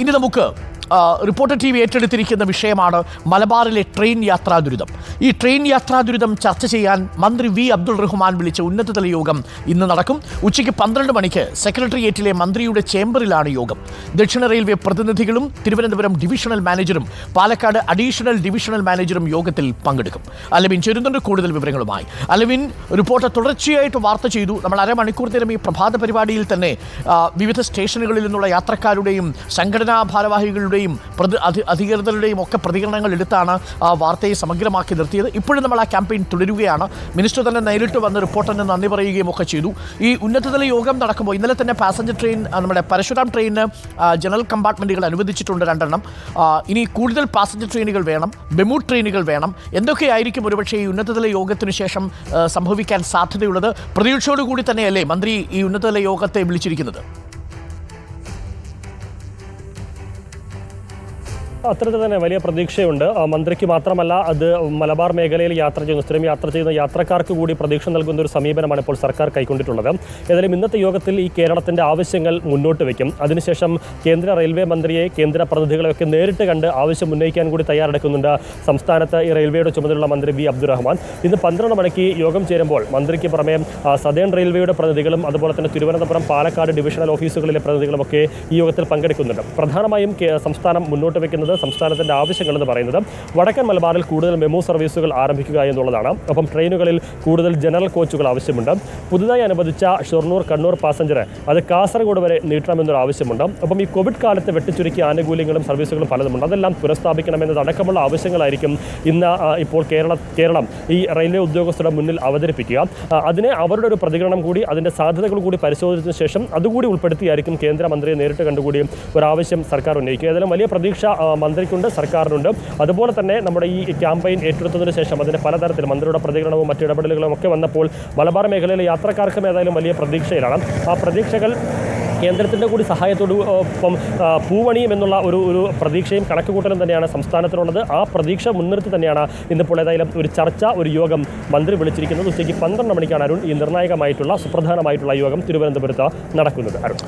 ഇനി നമുക്ക് reporter T V ഏറ്റെടുത്തിരിക്കുന്ന വിഷയമാണ് മലബാറിലെ ട്രെയിൻ യാത്രാ ദുരിതം. ഈ ട്രെയിൻ യാത്രാ ദുരിതം ചർച്ച ചെയ്യാൻ മന്ത്രി വി. അബ്ദുൾ റഹ്മാൻ വിളിച്ച ഉന്നതതല യോഗം ഇന്ന് നടക്കും. ഉച്ചയ്ക്ക് പന്ത്രണ്ട് മണിക്ക് സെക്രട്ടേറിയറ്റിലെ മന്ത്രിയുടെ ചേംബറിലാണ് യോഗം. ദക്ഷിണ റെയിൽവേ പ്രതിനിധികളും തിരുവനന്തപുരം ഡിവിഷണൽ മാനേജറും പാലക്കാട് അഡീഷണൽ ഡിവിഷണൽ മാനേജറും യോഗത്തിൽ പങ്കെടുക്കും. അലവിൻ ചേരുന്നുണ്ട് കൂടുതൽ വിവരങ്ങളുമായി. അലവിൻ റിപ്പോർട്ട് തുടർച്ചയായിട്ട് വാർത്ത ചെയ്തു. നമ്മൾ അരമണിക്കൂർ നേരം ഈ പ്രഭാത പരിപാടിയിൽ തന്നെ വിവിധ സ്റ്റേഷനുകളിൽ നിന്നുള്ള യാത്രക്കാരുടെയും സംഘടനാ ഭാരവാഹികളുടെയും പ്രതി അധികൃതരുടെയും ഒക്കെ പ്രതികരണങ്ങൾ എടുത്താണ് ആ വാർത്തയെ സമഗ്രമാക്കി നിർത്തിയത്. ഇപ്പോഴും നമ്മൾ ആ ക്യാമ്പയിൻ തുടരുകയാണ്. മിനിസ്റ്റർ തന്നെ നേരിട്ട് വന്ന് റിപ്പോർട്ടറിന് നന്ദി പറയുകയും ഒക്കെ ചെയ്തു. ഈ ഉന്നതതല യോഗം നടക്കുമ്പോൾ ഇന്നലെ തന്നെ പാസഞ്ചർ ട്രെയിൻ നമ്മുടെ പരശുരാം ട്രെയിനിന് ജനറൽ കമ്പാർട്ട്മെന്റുകൾ അനുവദിച്ചിട്ടുണ്ട് രണ്ടെണ്ണം. ഇനി കൂടുതൽ പാസഞ്ചർ ട്രെയിനുകൾ വേണം ബെമു ട്രെയിനുകൾ വേണം. എന്തൊക്കെയായിരിക്കും ഒരുപക്ഷേ ഈ ഉന്നതതല യോഗത്തിന് ശേഷം സംഭവിക്കാൻ സാധ്യതയുള്ളത്? പ്രതീക്ഷയോടുകൂടി തന്നെയല്ലേ മന്ത്രി ഈ ഉന്നതതല യോഗത്തെ വിളിച്ചിരിക്കുന്നത്? അത്തരത്തിൽ തന്നെ വലിയ പ്രതീക്ഷയുണ്ട്. മന്ത്രിക്ക് മാത്രമല്ല അത് മലബാർ മേഖലയിൽ യാത്ര ചെയ്യുന്ന സ്ഥിരം യാത്ര ചെയ്യുന്ന യാത്രക്കാർക്ക് കൂടി പ്രതീക്ഷ നൽകുന്ന ഒരു സമീപനമാണ് ഇപ്പോൾ സർക്കാർ കൈക്കൊണ്ടിട്ടുള്ളത്. ഏതായാലും ഇന്നത്തെ യോഗത്തിൽ ഈ കേരളത്തിന്റെ ആവശ്യങ്ങൾ മുന്നോട്ട് വയ്ക്കും. അതിനുശേഷം കേന്ദ്ര റെയിൽവേ മന്ത്രിയെ കേന്ദ്ര പ്രതിനിധികളെയൊക്കെ നേരിട്ട് കണ്ട് ആവശ്യം ഉന്നയിക്കാൻ കൂടി തയ്യാറെടുക്കുന്നുണ്ട് സംസ്ഥാനത്ത് ഈ റെയിൽവേയുടെ ചുമതലയുള്ള മന്ത്രി വി. അബ്ദുറഹ്മാൻ. ഇന്ന് പന്ത്രണ്ട് മണിക്ക് യോഗം ചേരുമ്പോൾ മന്ത്രിക്ക് പുറമെ സദേൺ റെയിൽവേയുടെ പ്രതിനിധികളും അതുപോലെ തന്നെ തിരുവനന്തപുരം പാലക്കാട് ഡിവിഷണൽ ഓഫീസുകളിലെ പ്രതിനിധികളുമൊക്കെ ഈ യോഗത്തിൽ പങ്കെടുക്കുന്നുണ്ട്. പ്രധാനമായും സംസ്ഥാനം മുന്നോട്ട് വയ്ക്കുന്നത് സംസ്ഥാനത്തിന്റെ ആവശ്യങ്ങൾ എന്ന് പറയുന്നത് വടക്കൻ മലബാറിൽ കൂടുതൽ മെമു സർവീസുകൾ ആരംഭിക്കുക എന്നുള്ളതാണ്. ഒപ്പം ട്രെയിനുകളിൽ കൂടുതൽ ജനറൽ കോച്ചുകൾ ആവശ്യമുണ്ട്. പുതുതായി അനുവദിച്ച ഷൊർണൂർ കണ്ണൂർ പാസഞ്ചർ അത് കാസർഗോഡ് വരെ നീട്ടണമെന്നൊരു ആവശ്യമുണ്ട്. ഒപ്പം ഈ കോവിഡ് കാലത്ത് വെട്ടിച്ചുരുക്കിയ ആനുകൂല്യങ്ങളും സർവീസുകളും പലതുമുണ്ട്. അതെല്ലാം പുനഃസ്ഥാപിക്കണമെന്നതടക്കമുള്ള ആവശ്യങ്ങളായിരിക്കും ഇന്ന് ഇപ്പോൾ കേരള കേരളം ഈ റെയിൽവേ ഉദ്യോഗസ്ഥരുടെ മുന്നിൽ അവതരിപ്പിക്കുക. അതിനെ അവരുടെ ഒരു പ്രതികരണം കൂടി അതിന്റെ സാധ്യതകൾ കൂടി പരിശോധിച്ചതിന് ശേഷം അതുകൂടി ഉൾപ്പെടുത്തിയായിരിക്കും കേന്ദ്രമന്ത്രിയെ നേരിട്ട് കണ്ടുകൂടി ഒരു ആവശ്യം സർക്കാർ ഉന്നയിക്കുക. ഏതായാലും വലിയ പ്രതീക്ഷ മന്ത്രിക്കുണ്ട് സർക്കാരിനുണ്ട്. അതുപോലെ തന്നെ നമ്മുടെ ഈ ക്യാമ്പയിൻ ഏറ്റെടുത്തതിന് ശേഷം അതിന് പലതരത്തിൽ മന്ത്രിയുടെ പ്രതികരണവും മറ്റു ഇടപെടലുകളും ഒക്കെ വന്നപ്പോൾ മലബാർ മേഖലയിലെ യാത്രക്കാർക്കും ഏതായാലും വലിയ പ്രതീക്ഷയിലാണ്. ആ പ്രതീക്ഷകൾ കേന്ദ്രത്തിന്റെ കൂടി സഹായത്തോടു ഒപ്പം പൂവണിയും എന്നുള്ള ഒരു ഒരു പ്രതീക്ഷയും കണക്കുകൂട്ടലും തന്നെയാണ് സംസ്ഥാനത്തിനുള്ളത് ആ പ്രതീക്ഷ മുൻനിർത്തി തന്നെയാണ് ഇന്നിപ്പോൾ ഏതായാലും ഒരു ചർച്ച ഒരു യോഗം മന്ത്രി വിളിച്ചിരിക്കുന്നത്. ഉച്ചയ്ക്ക് പന്ത്രണ്ട് മണിക്കാണ് അരുൺ ഈ നിർണായകമായിട്ടുള്ള സുപ്രധാനമായിട്ടുള്ള യോഗം തിരുവനന്തപുരത്ത് നടക്കുന്നത്. അരുൺ.